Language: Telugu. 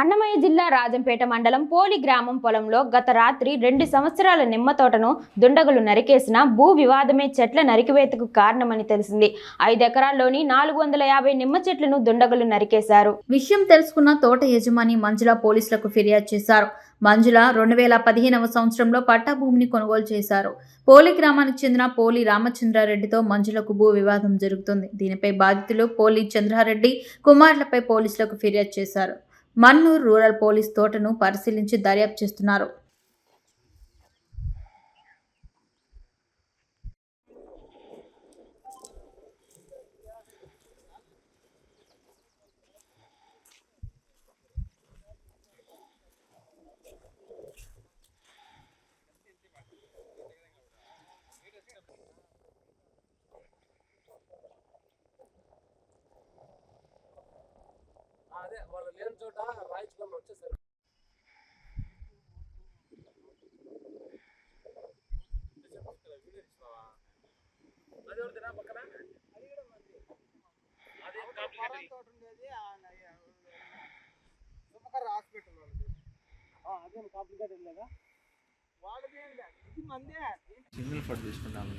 అన్నమయ్య జిల్లా రాజంపేట మండలం పోలి గ్రామం పొలంలో గత రాత్రి రెండు సంవత్సరాల నిమ్మ తోటను దుండగులు నరికేసిన భూ వివాదమే చెట్ల నరికివేతకు కారణమని తెలిసింది. ఐదు ఎకరాల్లోని నాలుగు వందల యాభై నిమ్మ చెట్లను దుండగులు నరికేశారు. విషయం తెలుసుకున్న తోట యజమాని మంజుల పోలీసులకు ఫిర్యాదు చేశారు. మంజుల రెండు వేల పదిహేనవ సంవత్సరంలో పట్టా భూమిని కొనుగోలు చేశారు. పోలి గ్రామానికి చెందిన పోలి రామచంద్రారెడ్డితో మంజులకు భూ వివాదం జరుగుతుంది. దీనిపై బాధితులు పోలి చంద్రారెడ్డి కుమారులపై పోలీసులకు ఫిర్యాదు చేశారు. మన్నూర్ రూరల్ పోలీస్ తోటను పరిశీలించి దర్యాప్తు చేస్తున్నారు అదే వాళ్ళు లేని చోట రాయించుకొని వచ్చేసారు. అది ఎవరిదిరా పక్కన? అది హాస్పిటల్ అదేం కాంప్లికేటెడ్ లేదా వాళ్ళది ఇది మందే. సింగిల్ ఫుడ్ తీసుకున్నాము.